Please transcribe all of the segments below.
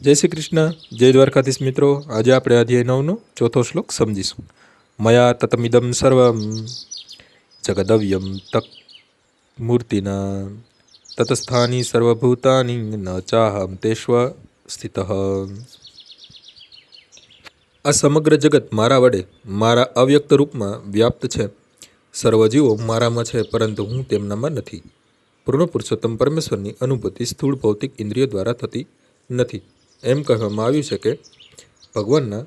જય શ્રી કૃષ્ણ. જય દ્વારકાધીશ મિત્રો. આજે આપણે અધ્યાય નવનો ચોથો શ્લોક સમજીશું. મયા તતમિદમ સર્વમ જગદવ્યમ તક મૂર્તિના તતસ્થાની સર્વભૂતાની ન ચાહમ તેશ્વ સ્થિત. આ સમગ્ર જગત મારા વડે મારા અવ્યક્ત રૂપમાં વ્યાપ્ત છે. સર્વજીવો મારામાં છે, પરંતુ હું તેમનામાં નથી. પૂર્ણ પુરુષોત્તમ પરમેશ્વરની અનુભૂતિ સ્થૂળ ભૌતિક ઇન્દ્રિયો દ્વારા થતી નથી. એમ કહેવામાં આવ્યું છે કે ભગવાનના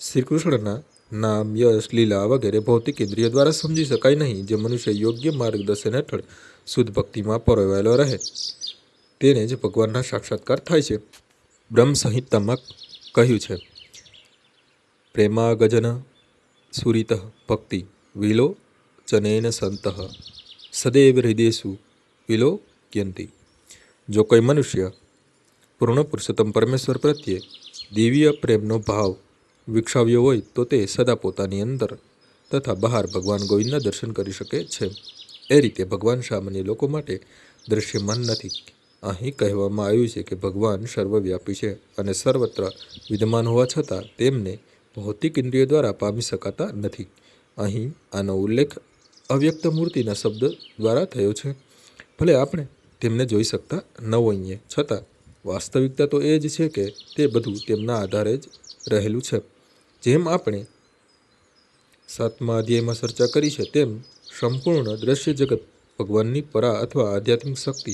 શ્રી કૃષ્ણના નામ, યશ, લીલા વગેરે ભૌતિક ઇન્દ્રિયો દ્વારા સમજી શકાય નહીં જે મનુષ્ય યોગ્ય માર્ગદર્શન હેઠળ શુદ્ધ ભક્તિમાં પરોવાયેલો રહે. તેને જ ભગવાનના સાક્ષાત્કાર થાય છે. બ્રહ્મ સંહિતામાં કહ્યું છે પ્રેમાગજન સુરિત ભક્તિ વિલો ચનેન સંત સદૈવ હૃદયસુ વિલો ક્યંતી જો કોઈ મનુષ્ય પૂર્ણ પુરુષોત્તમ પરમેશ્વર પ્રત્યે દિવ્ય પ્રેમનો ભાવ વિકસાવ્યો હોય તો તે સદા પોતાની અંદર તથા બહાર ભગવાન ગોવિંદના દર્શન કરી શકે છે. એ રીતે ભગવાન સામાન્ય લોકો માટે દૃશ્યમાન નથી. અહીં કહેવામાં આવ્યું છે કે ભગવાન સર્વવ્યાપી છે અને સર્વત્ર વિદ્યમાન હોવા છતાં તેમને ભૌતિક ઇન્દ્રિયો દ્વારા પામી શકાતા નથી. અહીં આનો ઉલ્લેખ અવ્યક્ત મૂર્તિના શબ્દ દ્વારા થયો છે. ભલે આપણે તેમને જોઈ શકતા ન હોઈએ, છતાં વાસ્તવિકતા તો એ જ છે કે તે બધું તેમના આધારે જ રહેલું છે. જેમ આપણે સાતમા અધ્યાયમાં ચર્ચા કરી છે, તેમ સંપૂર્ણ દ્રશ્ય જગત ભગવાનની પરા અથવા આધ્યાત્મિક શક્તિ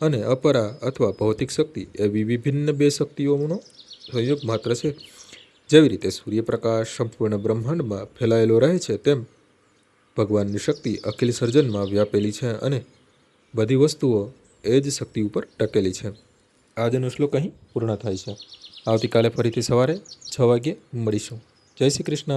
અને અપરા અથવા ભૌતિક શક્તિ એવી વિભિન્ન બે શક્તિઓનો સંયોગ માત્ર છે. જેવી રીતે સૂર્યપ્રકાશ સંપૂર્ણ બ્રહ્માંડમાં ફેલાયેલો રહે છે, તેમ ભગવાનની શક્તિ અખિલ સર્જનમાં વ્યાપેલી છે અને બધી વસ્તુઓ એ જ શક્તિ ઉપર ટકેલી છે. આજનો શ્લોક અહીં પૂર્ણ થાય છે. આવતીકાલે ફરીથી સવારે છ વાગ્યે મળીશું. જય શ્રી કૃષ્ણ.